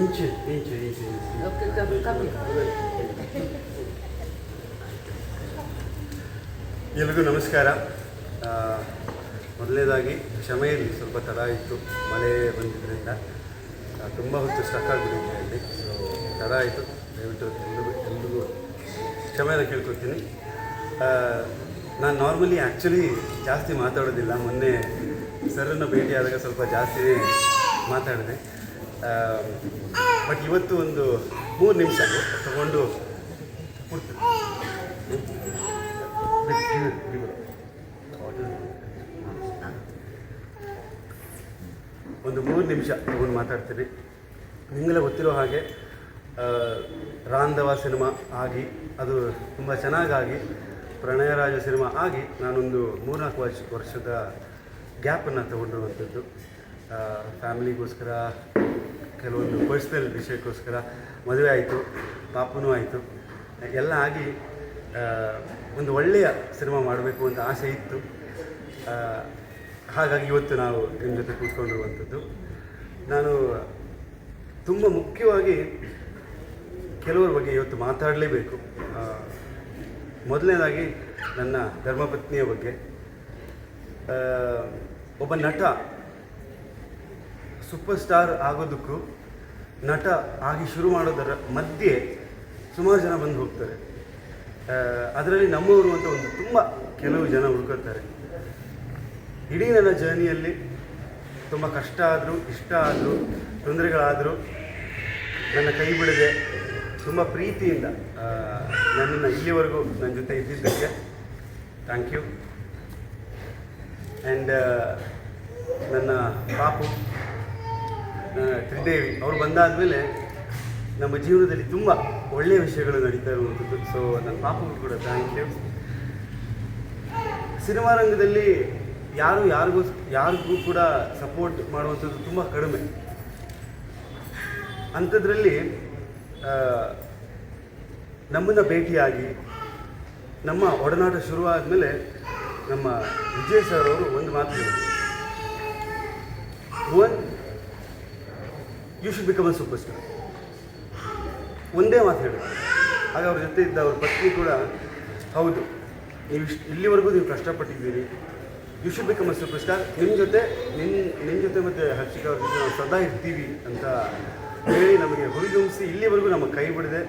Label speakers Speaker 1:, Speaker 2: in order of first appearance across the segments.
Speaker 1: ಇಂಚು ಇಂಚು ಇಂಚು ಎಲ್ರಿಗೂ ನಮಸ್ಕಾರ. ಮೊದಲನೇದಾಗಿ ಕ್ಷಮೆ ಇರಲಿ ಸ್ವಲ್ಪ ತಡ ಇತ್ತು ಮಳೆ ಬಂದಿದ್ದರಿಂದ ತುಂಬ ಹೊತ್ತು ಸ್ಟಕ್ ಆಗಿಬಿಟ್ಟಿದೆ ಅಲ್ಲಿ ಸೊ ತಡ ಆಯಿತು ದಯವಿಟ್ಟು ಎಲ್ರಿಗೂ ಎಲ್ರಿಗೂ ಕ್ಷಮೆನ ಕೇಳ್ಕೊತೀನಿ ನಾನು ನಾರ್ಮಲಿ ಆ್ಯಕ್ಚುಲಿ ಜಾಸ್ತಿ ಮಾತಾಡೋದಿಲ್ಲ. ಮೊನ್ನೆ ಸರನ್ನು ಭೇಟಿಯಾದಾಗ ಸ್ವಲ್ಪ ಜಾಸ್ತಿ ಮಾತಾಡಿದೆ. ಬಟ್ ಇವತ್ತು ಒಂದು ಮೂರು ನಿಮಿಷ ತಗೊಂಡು ಒಂದು ಮೂರು ನಿಮಿಷ ತಗೊಂಡು ಮಾತಾಡ್ತೀನಿ. ನಿಮಗೆಲ್ಲ ಗೊತ್ತಿರೋ ಹಾಗೆ ರಾಂಧವ ಸಿನಿಮಾ ಆಗಿ, ಅದು ತುಂಬ ಚೆನ್ನಾಗಾಗಿ, ಪ್ರಣಯರಾಜ ಸಿನಿಮಾ ಆಗಿ ನಾನೊಂದು ಮೂರ್ನಾಲ್ಕು ವರ್ಷ, ವರ್ಷದ ಗ್ಯಾಪನ್ನು ತಗೊಂಡಿರುವಂಥದ್ದು. ಫ್ಯಾಮಿಲಿಗೋಸ್ಕರ ಕೆಲವೊಂದು ಪರ್ಸ್ನಲ್ ವಿಷಯಕ್ಕೋಸ್ಕರ ಮದುವೆ ಆಯಿತು, ಪಾಪನೂ ಆಯಿತು. ಎಲ್ಲ ಆಗಿ ಒಂದು ಒಳ್ಳೆಯ ಸಿನಿಮಾ ಮಾಡಬೇಕು ಅಂತ ಆಸೆ ಇತ್ತು. ಹಾಗಾಗಿ ಇವತ್ತು ನಾವು ನಿಮ್ಮ ಜೊತೆ ಕೂತ್ಕೊಂಡಿರುವಂಥದ್ದು ನಾನು ತುಂಬ ಮುಖ್ಯವಾಗಿ ಕೆಲವರ ಬಗ್ಗೆ ಇವತ್ತು ಮಾತಾಡಲೇಬೇಕು. ಮೊದಲನೇದಾಗಿ ನನ್ನ ಧರ್ಮಪತ್ನಿಯ ಬಗ್ಗೆ. ಒಬ್ಬ ನಟ ಸೂಪರ್ ಸ್ಟಾರ್ ಆಗೋದಕ್ಕೂ ನಟ ಆಗಿ ಶುರು ಮಾಡೋದರ ಮಧ್ಯೆ ಸುಮಾರು ಜನ ಬಂದು ಹೋಗ್ತಾರೆ. ಅದರಲ್ಲಿ ನಮ್ಮವರು ಅಂತ ಒಂದು ತುಂಬ ಕೆಲವು ಜನ ಹುಡ್ಕೋತಾರೆ ಇಡೀ ನನ್ನ ಜರ್ನಿಯಲ್ಲಿ ತುಂಬ ಕಷ್ಟ ಆದರೂ, ಇಷ್ಟ ಆದರೂ, ತೊಂದರೆಗಳಾದರೂ ನನ್ನ ಕೈ ಬಿಡದೆ ತುಂಬ ಪ್ರೀತಿಯಿಂದ ನನ್ನನ್ನು ಇಲ್ಲಿವರೆಗೂ ನನ್ನ ಜೊತೆ ಇದ್ದಿದ್ದಕ್ಕೆ ಥ್ಯಾಂಕ್ ಯು ಆ್ಯಂಡ್ ನನ್ನ ಪಾಪು ತ್ರಿದೇವಿ ಅವ್ರು ಬಂದಾದಮೇಲೆ ನಮ್ಮ ಜೀವನದಲ್ಲಿ ತುಂಬ ಒಳ್ಳೆಯ ವಿಷಯಗಳು ನಡೀತಾ ಇರುವಂಥದ್ದು. ಸೊ ನನ್ನ ಪಾಪಗಳು ಕೂಡ ಥ್ಯಾಂಕ್ ಯು ಸಿನಿಮಾ ರಂಗದಲ್ಲಿ ಯಾರು ಯಾರಿಗೂ ಯಾರಿಗೂ ಕೂಡ ಸಪೋರ್ಟ್ ಮಾಡುವಂಥದ್ದು ತುಂಬ ಕಡಿಮೆ. ಅಂಥದ್ರಲ್ಲಿ ನಮ್ಮನ್ನು ಭೇಟಿಯಾಗಿ ನಮ್ಮ ಒಡನಾಟ ಶುರುವಾದ ಮೇಲೆ ನಮ್ಮ ವಿಜಯ್ ಸರ್ ಅವರು ಒಂದು ಮಾತು ಹೇಳಿದರು. You should become a superstar ಒಂದೇ ಮಾತು ಹೇಳಿ. ಆಗ ಅವ್ರ ಜೊತೆ ಇದ್ದ ಅವ್ರ ಪತ್ನಿ ಕೂಡ, ಹೌದು, ನೀವು ಇಲ್ಲಿವರೆಗೂ ನೀವು ಕಷ್ಟಪಟ್ಟಿದ್ದೀರಿ. You should become a superstar ನಿಮ್ಮ ಜೊತೆ ನಿನ್ನ ನಿಮ್ಮ ಜೊತೆ ಮತ್ತು ಹರ್ಷಿಕಾ ಅವ್ರ ಜೊತೆ ನಾವು ಸದಾ ಇರ್ತೀವಿ ಅಂತ ಹೇಳಿ ನಮಗೆ ಹುರಿದುಂಬಿಸಿ ಇಲ್ಲಿವರೆಗೂ ನಮ್ಮ ಕೈ ಬಿಡದೆ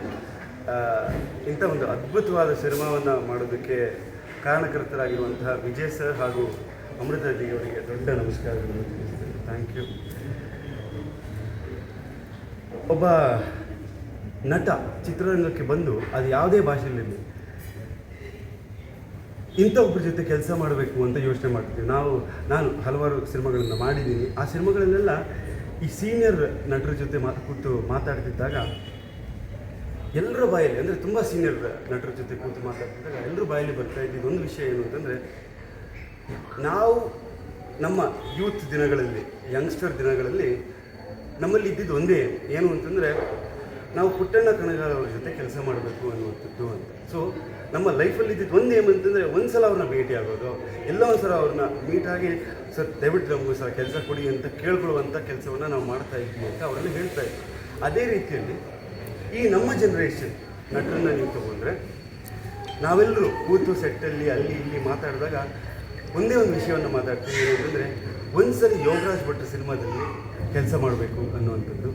Speaker 1: ಇಂಥ ಒಂದು ಅದ್ಭುತವಾದ ಸಿನಿಮಾವನ್ನು ಮಾಡೋದಕ್ಕೆ ಕಾರಣಕರ್ತರಾಗಿರುವಂತಹ ವಿಜಯ್ ಸರ್ ಹಾಗೂ ಅಮೃತಾಜಿ ಅವರಿಗೆ ದೊಡ್ಡ ನಮಸ್ಕಾರಗಳನ್ನು ತಿಳಿಸ್ತೇನೆ ಥ್ಯಾಂಕ್ ಯು ಒಬ್ಬ ನಟ ಚಿತ್ರರಂಗಕ್ಕೆ ಬಂದು ಅದು ಯಾವುದೇ ಭಾಷೆಯಲ್ಲಿರಲಿ, ಇಂಥ ಒಬ್ಬರ ಜೊತೆ ಕೆಲಸ ಮಾಡಬೇಕು ಅಂತ ಯೋಚನೆ ಮಾಡ್ತೀವಿ ನಾವು, ನಾನು ಹಲವಾರು ಸಿನಿಮಾಗಳನ್ನು ಮಾಡಿದ್ದೀನಿ. ಆ ಸಿನಿಮಾಗಳನ್ನೆಲ್ಲ ಈ ಸೀನಿಯರ್ ನಟರ ಜೊತೆ ಮಾತು ಕೂತು ಮಾತಾಡ್ತಿದ್ದಾಗ ಎಲ್ಲರ ಬಾಯಲ್ಲಿ, ಅಂದರೆ ತುಂಬ ಸೀನಿಯರ್ ನಟರ ಜೊತೆ ಕೂತು ಮಾತಾಡ್ತಿದ್ದಾಗ ಎಲ್ಲರ ಬಾಯಲ್ಲಿ ಬರ್ತಾ ಇದ್ದಿದ್ದು ಒಂದು ವಿಷಯ ಏನು ಅಂತಂದರೆ, ನಾವು ನಮ್ಮ ಯೂತ್ ದಿನಗಳಲ್ಲಿ ಯಂಗ್ಸ್ಟರ್ ದಿನಗಳಲ್ಲಿ ನಮ್ಮಲ್ಲಿ ಇದ್ದಿದ್ದು ಒಂದೇ, ಏನು ಅಂತಂದರೆ ನಾವು ಪುಟ್ಟಣ್ಣ ಕಣಗಾಲ್ ಅವ್ರ ಜೊತೆ ಕೆಲಸ ಮಾಡಬೇಕು ಅನ್ನುವಂಥದ್ದು ಅಂತ. ಸೊ ನಮ್ಮ ಲೈಫಲ್ಲಿ ಇದ್ದಿದ್ದು ಒಂದು ಏನು ಅಂತಂದರೆ ಒಂದು ಸಲ ಅವ್ರನ್ನ ಭೇಟಿ ಆಗೋದು, ಎಲ್ಲ ಒಂದು ಸಲ ಅವ್ರನ್ನ ಮೀಟಾಗಿ ಸರ್, ದಯವಿಟ್ಟು ನಮಗೂ ಸಲ ಕೆಲಸ ಕೊಡಿ ಅಂತ ಕೇಳ್ಕೊಳ್ಳುವಂಥ ಕೆಲಸವನ್ನು ನಾವು ಮಾಡ್ತಾ ಇದ್ವಿ ಅಂತ ಅವರೆಲ್ಲ ಹೇಳ್ತಾ ಇದ್ವಿ ಅದೇ ರೀತಿಯಲ್ಲಿ ಈ ನಮ್ಮ ಜನ್ರೇಷನ್ ನಟರನ್ನ ನೀವು ತಗೊಂಡ್ರೆ, ನಾವೆಲ್ಲರೂ ಕೂತು ಸೆಟ್ಟಲ್ಲಿ ಅಲ್ಲಿ ಇಲ್ಲಿ ಮಾತಾಡಿದಾಗ ಒಂದೇ ಒಂದು ವಿಷಯವನ್ನು ಮಾತಾಡ್ತೀವಿ ಅಂತಂದರೆ ಒಂದು ಸರಿ ಯೋಗರಾಜ್ ಭಟ್ರ ಸಿನಿಮಾದಲ್ಲಿ ಕೆಲಸ ಮಾಡಬೇಕು ಅನ್ನುವಂಥದ್ದು.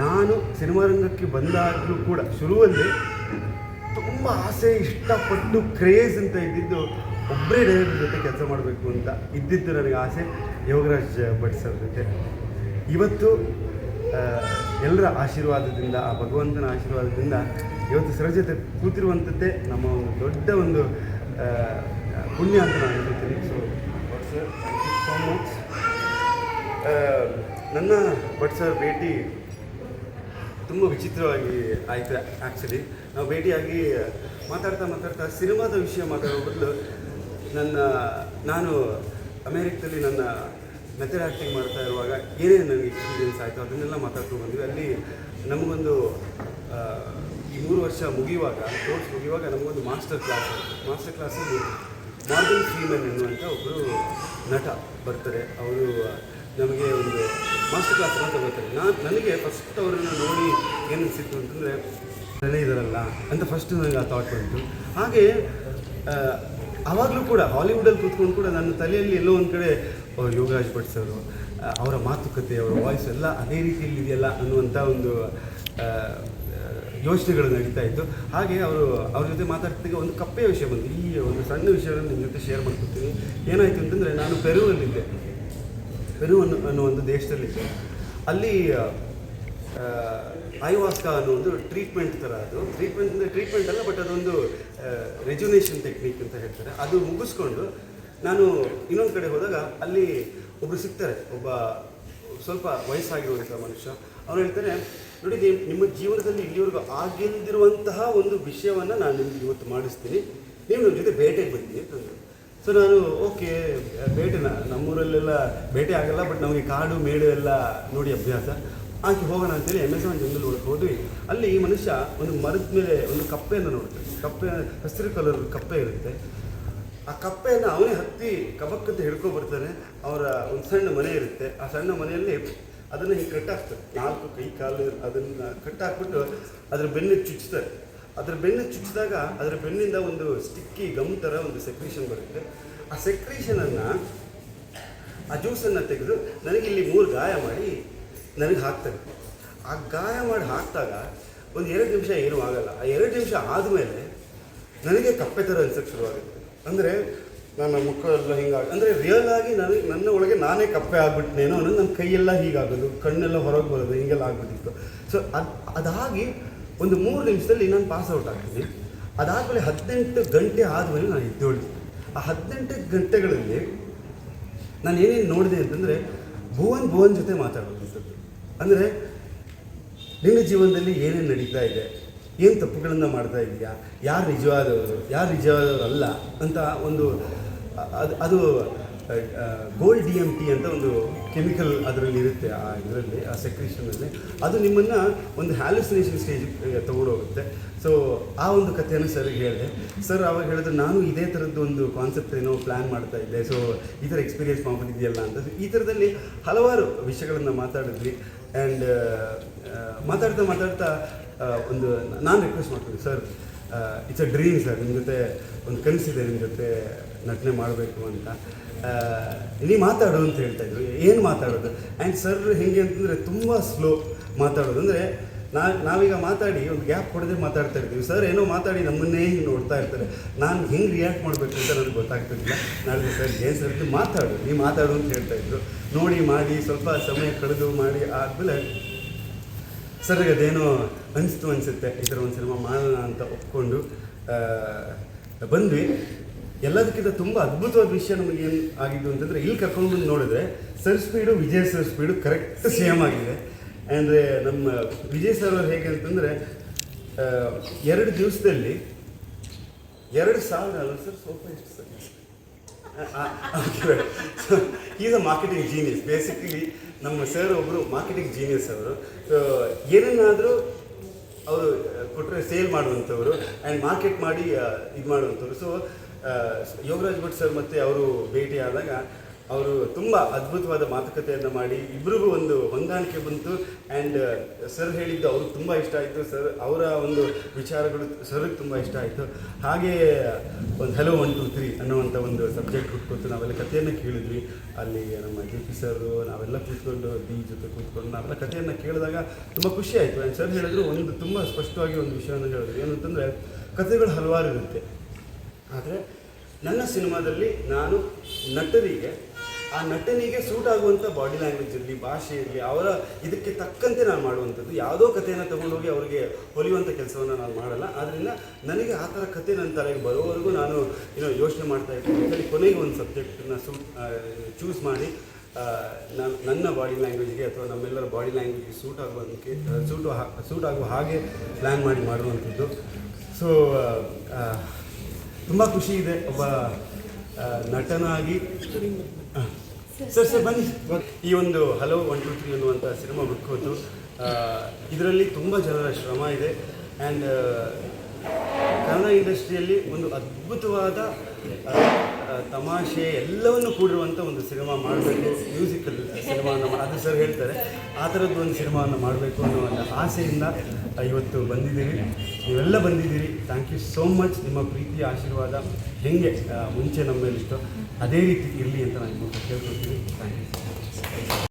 Speaker 1: ನಾನು ಸಿನಿಮಾ ರಂಗಕ್ಕೆ ಬಂದಾಗಲೂ ಕೂಡ ಶುರುವಲ್ಲಿ ತುಂಬ ಆಸೆ, ಇಷ್ಟಪಟ್ಟು ಕ್ರೇಜ್ ಅಂತ ಇದ್ದಿದ್ದು ಒಬ್ಬರೇ ಡೈರೆಕ್ಟರ್ ಜೊತೆ ಕೆಲಸ ಮಾಡಬೇಕು ಅಂತ ಇದ್ದಿದ್ದು ನನಗೆ ಆಸೆ. ಯೋಗರಾಜ್ ಭಟ್ ಸರ್ ಜೊತೆ. ಇವತ್ತು ಎಲ್ಲರ ಆಶೀರ್ವಾದದಿಂದ, ಆ ಭಗವಂತನ ಆಶೀರ್ವಾದದಿಂದ ಇವತ್ತು ಸರ ಜೊತೆ ಕೂತಿರುವಂಥದ್ದೇ ನಮ್ಮ ಒಂದು ದೊಡ್ಡ ಒಂದು ಪುಣ್ಯ ಅಂತ ನಾನು ಹೇಳ್ತೀನಿ. So sir thank you so much ನನ್ನ ಭಟ್ ಸರ್ ಭೇಟಿ ತುಂಬ ವಿಚಿತ್ರವಾಗಿ ಆಯಿತು ಆ್ಯಕ್ಚುಲಿ ನಾವು ಭೇಟಿಯಾಗಿ ಮಾತಾಡ್ತಾ ಮಾತಾಡ್ತಾ ಸಿನಿಮಾದ ವಿಷಯ ಮಾತಾಡೋ ಬದಲು ನನ್ನ, ನಾನು ಅಮೇರಿಕದಲ್ಲಿ ನನ್ನ ಮೆಥಡ್ ಆ್ಯಕ್ಟಿಂಗ್ ಮಾಡ್ತಾ ಇರುವಾಗ ಏನೇನು ನನಗೆ ಎಕ್ಸ್ಪೀರಿಯೆನ್ಸ್ ಆಯಿತು ಅದನ್ನೆಲ್ಲ ಮಾತಾಡ್ಕೊಂಡು ಬಂದ್ವಿ. ಅಲ್ಲಿ ನಮಗೊಂದು ಈ ಮೂರು ವರ್ಷ ಮುಗಿಯುವಾಗ ಕೋರ್ಸ್ ಮುಗಿಯುವಾಗ ನಮಗೊಂದು ಮಾಸ್ಟರ್ ಕ್ಲಾಸ್ ಮಾಸ್ಟರ್ ಕ್ಲಾಸಲ್ಲಿ ಮಾರ್ಗನ್ ಫ್ರೀಮನ್ ಎನ್ನುವಂಥ ಒಬ್ಬರು ನಟ ಬರ್ತಾರೆ. ಅವರು ನಮಗೆ ಒಂದು ಮಾಸ್ಟರ್ ಕ್ಲಾಸ್ ಅಂತ ತಗೋತಾರೆ ನಾನು ನನಗೆ ಫಸ್ಟ್ ಅವರನ್ನು ನೋಡಿ ಏನು ಅಂತಂದರೆ ನನಗೆ ಇದಾರಲ್ಲ ಅಂತ ಫಸ್ಟ್ ನನಗೆ ಆ ಥಾಟ್ ಬಂತು. ಹಾಗೆ ಆವಾಗಲೂ ಕೂಡ ಹಾಲಿವುಡಲ್ಲಿ ಕೂತ್ಕೊಂಡು ಕೂಡ ನನ್ನ ತಲೆಯಲ್ಲಿ ಎಲ್ಲೋ ಒಂದು ಕಡೆ ಯೋಗರಾಜ್ ಭಟ್ ಸರ್ ಅವರ ಮಾತುಕತೆ, ಅವರ ವಾಯ್ಸ್ ಎಲ್ಲ ಅದೇ ರೀತಿಯಲ್ಲಿ ಇದೆಯಲ್ಲ ಅನ್ನುವಂಥ ಒಂದು ಯೋಚನೆಗಳು ನಡೀತಾ ಇತ್ತು. ಹಾಗೆ ಅವರು, ಅವ್ರ ಜೊತೆ ಮಾತಾಡ್ತಿದ್ದಾಗ ಒಂದು ಕಪ್ಪೆಯ ವಿಷಯ ಬಂತು. ಈ ಒಂದು ಸಣ್ಣ ವಿಷಯವನ್ನು ನಿಮ್ಮ ಜೊತೆ ಶೇರ್ ಮಾಡ್ಕೊತೀನಿ. ಏನಾಯಿತು ಅಂತಂದರೆ, ನಾನು ಪೆರುವಲ್ಲಿದ್ದೆ ಪೆರು ಅನ್ನೋ ಒಂದು ದೇಶದಲ್ಲಿದೆ ಅಲ್ಲಿ ಐವಾಸ್ಕ ಅನ್ನೋ ಒಂದು ಟ್ರೀಟ್ಮೆಂಟ್ ಥರ ಅದು. ಟ್ರೀಟ್ಮೆಂಟ್ ಅಂದರೆ ಟ್ರೀಟ್ಮೆಂಟ್ ಅಲ್ಲ ಬಟ್ ಅದೊಂದು ರೆಜುನೇಷನ್ ಟೆಕ್ನಿಕ್ ಅಂತ ಹೇಳ್ತಾರೆ. ಅದು ಮುಗಿಸ್ಕೊಂಡು ನಾನು ಇನ್ನೊಂದು ಕಡೆ ಹೋದಾಗ ಅಲ್ಲಿ ಒಬ್ಬರು ಸಿಗ್ತಾರೆ. ಒಬ್ಬ ಸ್ವಲ್ಪ ವಯಸ್ಸಾಗಿರುವಂಥ ಮನುಷ್ಯ. ಅವ್ರು ಹೇಳ್ತಾರೆ ನೋಡಿ ನಿಮ್ಮ ಜೀವನದಲ್ಲಿ ಇಲ್ಲಿವರೆಗೂ ಆಗಿಲ್ದಿರುವಂತಹ ಒಂದು ವಿಷಯವನ್ನು ನಾನು ನಿಮಗೆ ಇವತ್ತು ಮಾಡಿಸ್ತೀನಿ. ನೀವು ನನ್ನ ಜೊತೆ ಬೇಟೆಗೆ ಬನ್ನಿ ಅಂತಂದರು. ಸೊ ನಾನು ಓಕೆ ಬೇಟೆನ ನಮ್ಮೂರಲ್ಲೆಲ್ಲ ಭೇಟಿ ಆಗಲ್ಲ ಬಟ್ ನಮಗೆ ಕಾಡು, ಮೇಡು ಎಲ್ಲ ನೋಡಿ ಅಭ್ಯಾಸ. ಆಕೆ ಹೋಗೋಣ ಅಂತೇಳಿ ಅಮೆಝಾನ್ ಜಂಗಲ್ ಒಳಗೆ ಹೋದ್ವಿ. ಅಲ್ಲಿ ಈ ಮನುಷ್ಯ ಒಂದು ಮರದ ಮೇಲೆ ಒಂದು ಕಪ್ಪೆಯನ್ನು ನೋಡುತ್ತೆ. ಕಪ್ಪೆ, ಹಸಿರು ಕಲರ್ ಕಪ್ಪೆ ಇರುತ್ತೆ. ಆ ಕಪ್ಪೆಯನ್ನು ಅವನೇ ಹತ್ತಿ ಕಬಕ್ಕಂತ ಹಿಡ್ಕೊ ಬರ್ತಾನೆ. ಅವರ ಒಂದು ಸಣ್ಣ ಮನೆ ಇರುತ್ತೆ. ಆ ಸಣ್ಣ ಮನೆಯಲ್ಲಿ ಅದನ್ನು ಹಿಂಗೆ ಕಟ್ಟಾಕ್ತಾರೆ ನಾಲ್ಕು ಕೈ ಕಾಲು ಅದನ್ನು ಕಟ್ಟಾಕ್ಬಿಟ್ಟು ಅದ್ರ ಬೆನ್ನಿಗೆ ಚುಚ್ತಾರೆ. ಅದ್ರ ಬೆನ್ನ ಚುಚ್ಚಿದಾಗ ಅದರ ಬೆನ್ನಿಂದ ಒಂದು ಸ್ಟಿಕ್ಕಿ ಗಮ್ ಥರ ಒಂದು ಸೆಕ್ರೀಷನ್ ಬರುತ್ತೆ. ಆ ಸೆಕ್ರೀಷನನ್ನು ಆ ಜ್ಯೂಸನ್ನು ತೆಗೆದು ನನಗೆ ಇಲ್ಲಿ ಮೂರು ಗಾಯ ಮಾಡಿ ನನಗೆ ಹಾಕ್ತಾರೆ. ಆ ಗಾಯ ಮಾಡಿ ಹಾಕಿದಾಗ ಒಂದು ಎರಡು ನಿಮಿಷ ಏನೂ ಆಗಲ್ಲ. ಆ ಎರಡು ನಿಮಿಷ ಆದಮೇಲೆ ನನಗೆ ಕಪ್ಪೆ ಥರ ಅನ್ಸಕ್ಕೆ ಶುರುವಾಗುತ್ತೆ. ಅಂದರೆ ನನ್ನ ಮಕ್ಕಳೆಲ್ಲ ಹಿಂಗಾಗಿ, ಅಂದರೆ ರಿಯಲ್ ಆಗಿ ನನಗೆ ನನ್ನ ಒಳಗೆ ನಾನೇ ಕಪ್ಪೆ ಆಗ್ಬಿಟ್ನೇನೋ ಅನ್ನೋದು ನನ್ನ ಕೈಯೆಲ್ಲ ಹೀಗಾಗೋದು, ಕಣ್ಣೆಲ್ಲ ಹೊರಗೆ ಬರೋದು, ಹಿಂಗೆಲ್ಲ ಆಗ್ಬಿಟ್ಟಿತ್ತು. ಸೊ ಅದು, ಅದಾಗಿ ಒಂದು ಮೂರು ನಿಮಿಷದಲ್ಲಿ ನಾನು ಪಾಸ್ ಔಟ್ ಆಗ್ತೀನಿ ಅದಾದಮೇಲೆ ಹದಿನೆಂಟು ಗಂಟೆ ಆದಮೇಲೆ ನಾನು ಎದ್ದೇಳ್ತೀನಿ. ಆ ಹದಿನೆಂಟು ಗಂಟೆಗಳಲ್ಲಿ ನಾನು ಏನೇನು ನೋಡಿದೆ ಅಂತಂದರೆ ಭುವನ್ ಭುವನ್ ಜೊತೆ ಮಾತಾಡುವಂಥದ್ದು ಅಂದರೆ ನಿನ್ನ ಜೀವನದಲ್ಲಿ ಏನೇನು ನಡೀತಾ ಇದೆ? ಏನು ತಪ್ಪುಗಳನ್ನು ಮಾಡ್ತಾ ಇದೆಯಾ? ಯಾರು ನಿಜವಾದವರು? ಯಾರು ನಿಜವಾದವರು ಅಲ್ಲ ಅಂತ ಒಂದು ಅದು ಅದು ಗೋಲ್ಡ್ ಡಿ ಎಂ ಟಿ ಅಂತ ಒಂದು ಕೆಮಿಕಲ್ ಅದರಲ್ಲಿ ಇರುತ್ತೆ, ಆ ಇದರಲ್ಲಿ, ಆ ಸೆಕ್ರೇಷನಲ್ಲಿ ಅದು ನಿಮ್ಮನ್ನು ಒಂದು ಹ್ಯಾಲುಸಿನೇಷನ್ ಸ್ಟೇಜಿಗೆ ತಗೊಂಡೋಗುತ್ತೆ. ಸೊ ಆ ಒಂದು ಕಥೆಯನ್ನು ಸರ್ಗೆ ಹೇಳಿದೆ. ಸರ್ ಅವಾಗ ಹೇಳಿದ್ರು, ನಾನು ಇದೇ ಥರದ್ದು ಒಂದು ಕಾನ್ಸೆಪ್ಟ್ ಏನೋ ಪ್ಲ್ಯಾನ್ ಮಾಡ್ತಾ ಇದ್ದೆ. ಸೊ ಈ ಥರ ಎಕ್ಸ್ಪೀರಿಯನ್ಸ್ ಮಾಡ್ಬಿಟ್ಟಿದೆಯಲ್ಲ ಅಂತ. ಈ ಥರದಲ್ಲಿ ಹಲವಾರು ವಿಷಯಗಳನ್ನು ಮಾತಾಡಿದ್ವಿ. ಆ್ಯಂಡ್ ಮಾತಾಡ್ತಾ ಮಾತಾಡ್ತಾ ಒಂದು ನಾನು ರಿಕ್ವೆಸ್ಟ್ ಮಾಡ್ತೀನಿ sir it's a dream sir ನಿಮ್ಮ ಜೊತೆ ಒಂದು ಕನಸಿದೆ ನಿಮ್ಮ ಜೊತೆ ನಟನೆ ಮಾಡಬೇಕು ಅಂತ. ನೀ ಮಾತಾಡು ಅಂತ ಹೇಳ್ತಾ ಇದ್ರು. ಏನು ಮಾತಾಡೋದು? ಆ್ಯಂಡ್ ಸರ್ ಹೇಗೆ ಅಂತಂದರೆ ತುಂಬ ಸ್ಲೋ ಮಾತಾಡೋದು. ಅಂದರೆ ನಾ, ನಾವೀಗ ಮಾತಾಡಿ ಒಂದು ಗ್ಯಾಪ್ ಕೊಡದೆ ಮಾತಾಡ್ತಾ ಇರ್ತೀವಿ. ಸರ್ ಏನೋ ಮಾತಾಡಿ ನಮ್ಮನ್ನೇ ಹಿಂಗೆ ನೋಡ್ತಾ ಇರ್ತಾರೆ. ನಾನು ಹೆಂಗೆ ರಿಯಾಕ್ಟ್ ಮಾಡಬೇಕು ಅಂತ ನನಗೆ ಗೊತ್ತಾಗ್ತಿರ್ಲಿಲ್ಲ. ನಾಳೆ ಸರ್ ಏನು ಸರ್ ಮಾತಾಡು. ನೀವು ಮಾತಾಡು ಅಂತ ಹೇಳ್ತಾ ಇದ್ರು. ನೋಡಿ, ಮಾಡಿ, ಸ್ವಲ್ಪ ಸಮಯ ಕಳೆದು ಮಾಡಿ ಆದಮೇಲೆ ಸರ್ ಅದೇನೋ ಅನಿಸ್ತು ಅನಿಸುತ್ತೆ. ಈ ಥರ ಒಂದು ಸಿನಿಮಾ ಮಾಡೋಣ ಅಂತ ಒಪ್ಕೊಂಡು ಬಂದ್ವಿ. ಎಲ್ಲದಕ್ಕಿಂತ ತುಂಬ ಅದ್ಭುತವಾದ ವಿಷಯ ನಮಗೆ ಏನು ಆಗಿದ್ದು ಅಂತಂದರೆ ಇಲ್ಲಿ ಕರ್ಕೊಂಡು ಬಂದು ನೋಡಿದ್ರೆ sir speed Vijay sir speed correct same ಆಗಿದೆ. ಅಂದರೆ ನಮ್ಮ ವಿಜಯ್ ಸರ್ ಅವರು ಹೇಗೆ ಅಂತಂದರೆ ಎರಡು ದಿವಸದಲ್ಲಿ ಎರಡು ಸಾವಿರ ಅಲ್ಲ, ಸರ್ ಸೋಫಾ ಎಷ್ಟು sir? Is a marketing genius basically ನಮ್ಮ ಸರ್ ಒಬ್ಬರು ಮಾರ್ಕೆಟಿಂಗ್ ಜೀನಿಯಸ್ ಅವರು. ಸೊ ಏನನ್ನಾದರೂ ಅವರು ಕೊಟ್ಟರೆ ಸೇಲ್ ಮಾಡುವಂಥವ್ರು ಆ್ಯಂಡ್ ಮಾರ್ಕೆಟ್ ಮಾಡಿ ಇದು ಮಾಡುವಂಥವ್ರು. ಸೊ ಯೋಗರಾಜ್ ಭಟ್ ಸರ್ ಮತ್ತು ಅವರು ಭೇಟಿಯಾದಾಗ ಅವರು ತುಂಬ ಅದ್ಭುತವಾದ ಮಾತುಕತೆಯನ್ನು ಮಾಡಿ ಇಬ್ಬರಿಗೂ ಒಂದು ಹೊಂದಾಣಿಕೆ ಬಂತು. ಆ್ಯಂಡ್ ಸರ್ ಹೇಳಿದ್ದು ಅವ್ರಿಗೆ ತುಂಬ ಇಷ್ಟ ಆಯಿತು. ಸರ್, ಅವರ ಒಂದು ವಿಚಾರಗಳು ಸರ್ಗೆ ತುಂಬ ಇಷ್ಟ ಆಯಿತು. ಹಾಗೇ ಒಂದು ಹಲೋ ಒನ್ ಟು ತ್ರೀ ಅನ್ನುವಂಥ ಒಂದು ಸಬ್ಜೆಕ್ಟ್ ಹುಟ್ಕೊತು. ನಾವೆಲ್ಲ ಕಥೆಯನ್ನು ಕೇಳಿದ್ವಿ. ಅಲ್ಲಿ ನಮ್ಮ ಜೆ ಪಿ ಸರು ನಾವೆಲ್ಲ ಕೂತ್ಕೊಂಡು ಬಿ ಜೊತೆ ಕೂತ್ಕೊಂಡು, ನಾವೆಲ್ಲ ಕಥೆಯನ್ನು ಕೇಳಿದಾಗ ತುಂಬ ಖುಷಿ ಆಯಿತು. ಆ್ಯಂಡ್ ಸರ್ ಹೇಳಿದ್ರು ಒಂದು ತುಂಬ ಸ್ಪಷ್ಟವಾಗಿ ಒಂದು ವಿಷಯವನ್ನು ಹೇಳಿದ್ರು. ಏನಂತಂದರೆ ಕಥೆಗಳು ಹಲವಾರು ಇರುತ್ತೆ. ಆದರೆ ನನ್ನ ಸಿನಿಮಾದಲ್ಲಿ ನಾನು ನಟರಿಗೆ ಆ ನಟನಿಗೆ ಸೂಟ್ ಆಗುವಂಥ ಬಾಡಿ ಲ್ಯಾಂಗ್ವೇಜ್ ಇರಲಿ, ಭಾಷೆ ಇರಲಿ, ಅವರ ಇದಕ್ಕೆ ತಕ್ಕಂತೆ ನಾನು ಮಾಡುವಂಥದ್ದು. ಯಾವುದೋ ಕಥೆಯನ್ನು ತಗೊಂಡೋಗಿ ಅವರಿಗೆ ಹೊಲಿಯುವಂಥ ಕೆಲಸವನ್ನು ನಾನು ಮಾಡಲ್ಲ. ಆದ್ದರಿಂದ ನನಗೆ ಆ ಥರ ಕಥೆ ನನ್ನ ತಲೆಗೆ ಬರೋವರೆಗೂ ನಾನು ಏನೋ ಯೋಚನೆ ಮಾಡ್ತಾ ಇದ್ದೀನಿ ಅದರಲ್ಲಿ ಕೊನೆಗೆ ಒಂದು ಸಬ್ಜೆಕ್ಟನ್ನ ಸೂಟ್ ಚೂಸ್ ಮಾಡಿ ನಾನು ನನ್ನ ಬಾಡಿ ಲ್ಯಾಂಗ್ವೇಜ್ಗೆ ಅಥವಾ ನಮ್ಮೆಲ್ಲರ ಬಾಡಿ ಲ್ಯಾಂಗ್ವೇಜ್ಗೆ ಸೂಟ್ ಆಗುವಂಥಕ್ಕೆ ಸೂಟು ಸೂಟ್ ಆಗುವ ಹಾಗೆ ಪ್ಲ್ಯಾನ್ ಮಾಡಿ ಮಾಡುವಂಥದ್ದು. ಸೊ ತುಂಬ ಖುಷಿ ಇದೆ. ಒಬ್ಬ ನಟನಾಗಿ. ಸರ್ ಸರ್, ಬನ್ನಿ. ಈ ಒಂದು ಹಲೋ, ಒನ್, ಟು, ತ್ರೀ ಅನ್ನುವಂಥ ಸಿನಿಮಾ ಹುಡ್ಕೋತು ಇದರಲ್ಲಿ ತುಂಬ ಜನರ ಶ್ರಮ ಇದೆ. ಆ್ಯಂಡ್ ಕನ್ನಡ ಇಂಡಸ್ಟ್ರಿಯಲ್ಲಿ ಒಂದು ಅದ್ಭುತವಾದ ತಮಾಷೆ ಎಲ್ಲವನ್ನು ಕೂಡಿರುವಂಥ ಒಂದು ಸಿನಿಮಾ ಮಾಡಬೇಕು. ಮ್ಯೂಸಿಕಲ್ ಸಿನಿಮಾನ ಅದು ಸರ್ ಹೇಳ್ತಾರೆ. ಆ ಥರದ್ದು ಒಂದು ಸಿನಿಮಾವನ್ನು ಮಾಡಬೇಕು ಅನ್ನೋ ಒಂದು ಆಸೆಯಿಂದ ಇವತ್ತು ಬಂದಿದ್ದೀರಿ. ನೀವೆಲ್ಲ ಬಂದಿದ್ದೀರಿ. ಥ್ಯಾಂಕ್ ಯು ಸೋ ಮಚ್ ನಿಮ್ಮ ಪ್ರೀತಿ ಆಶೀರ್ವಾದ ಹೆಂಗೆ ಮುಂಚೆ ನಮ್ಮ ಅದೇ ರೀತಿ ಇರಲಿ ಅಂತ ನಾನು ಕೇಳ್ಕೊಳ್ತೀನಿ. Thank you